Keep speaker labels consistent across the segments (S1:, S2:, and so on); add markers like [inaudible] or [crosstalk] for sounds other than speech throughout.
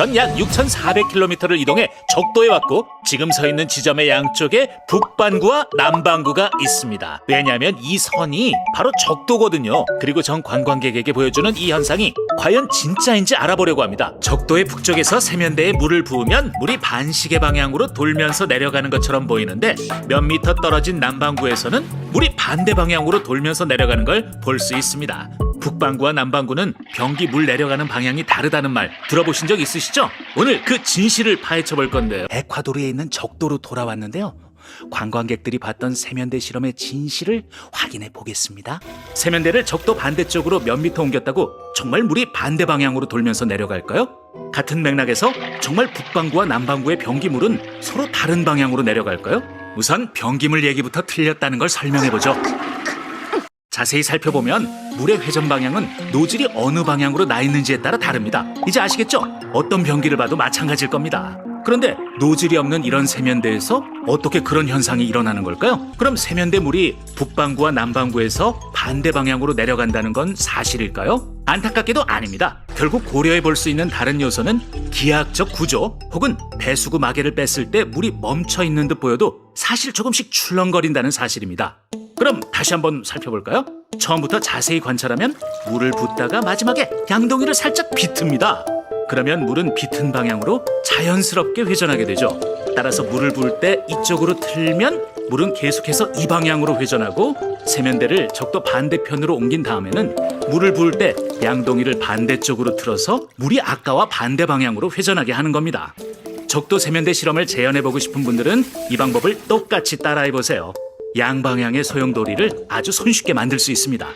S1: 전 약 6,400km를 이동해 적도에 왔고 지금 서 있는 지점의 양쪽에 북반구와 남반구가 있습니다. 왜냐하면 이 선이 바로 적도거든요. 그리고 전 관광객에게 보여주는 이 현상이 과연 진짜인지 알아보려고 합니다. 적도의 북쪽에서 세면대에 물을 부으면 물이 반시계 방향으로 돌면서 내려가는 것처럼 보이는데 몇 미터 떨어진 남반구에서는 물이 반대 방향으로 돌면서 내려가는 걸 볼 수 있습니다. 북반구와 남반구는 변기 물 내려가는 방향이 다르다는 말 들어보신 적 있으시죠? 오늘 그 진실을 파헤쳐 볼 건데요. 에콰도르에 있는 적도로 돌아왔는데요. 관광객들이 봤던 세면대 실험의 진실을 확인해 보겠습니다. 세면대를 적도 반대쪽으로 몇 미터 옮겼다고 정말 물이 반대 방향으로 돌면서 내려갈까요? 같은 맥락에서 정말 북반구와 남반구의 변기물은 서로 다른 방향으로 내려갈까요? 우선 변기물 얘기부터 틀렸다는 걸 설명해 보죠. 자세히 살펴보면 물의 회전 방향은 노즐이 어느 방향으로 나 있는지에 따라 다릅니다. 이제 아시겠죠? 어떤 변기를 봐도 마찬가지일 겁니다. 그런데 노즐이 없는 이런 세면대에서 어떻게 그런 현상이 일어나는 걸까요? 그럼 세면대 물이 북반구와 남반구에서 반대 방향으로 내려간다는 건 사실일까요? 안타깝게도 아닙니다. 결국 고려해 볼 수 있는 다른 요소는 기하학적 구조 혹은 배수구 마개를 뺐을 때 물이 멈춰 있는 듯 보여도 사실 조금씩 출렁거린다는 사실입니다. 다시 한번 살펴볼까요? 처음부터 자세히 관찰하면 물을 붓다가 마지막에 양동이를 살짝 비틉니다. 그러면 물은 비튼 방향으로 자연스럽게 회전하게 되죠. 따라서 물을 부을 때 이쪽으로 틀면 물은 계속해서 이 방향으로 회전하고 세면대를 적도 반대편으로 옮긴 다음에는 물을 부을 때 양동이를 반대쪽으로 틀어서 물이 아까와 반대 방향으로 회전하게 하는 겁니다. 적도 세면대 실험을 재현해 보고 싶은 분들은 이 방법을 똑같이 따라해 보세요. 양방향의 소용돌이를 아주 손쉽게 만들 수 있습니다.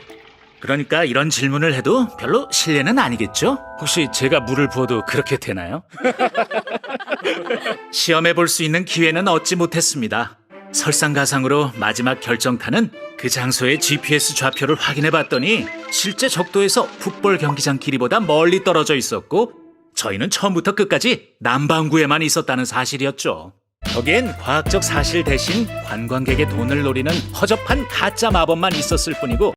S1: 그러니까 이런 질문을 해도 별로 실례는 아니겠죠? 혹시 제가 물을 부어도 그렇게 되나요? [laughs] 시험해 볼 수 있는 기회는 얻지 못했습니다. 설상가상으로 마지막 결정타는 그 장소의 GPS 좌표를 확인해 봤더니 실제 적도에서 풋볼 경기장 길이보다 멀리 떨어져 있었고 저희는 처음부터 끝까지 남반구에만 있었다는 사실이었죠. 거기엔 과학적 사실 대신 관광객의 돈을 노리는 허접한 가짜 마법만 있었을 뿐이고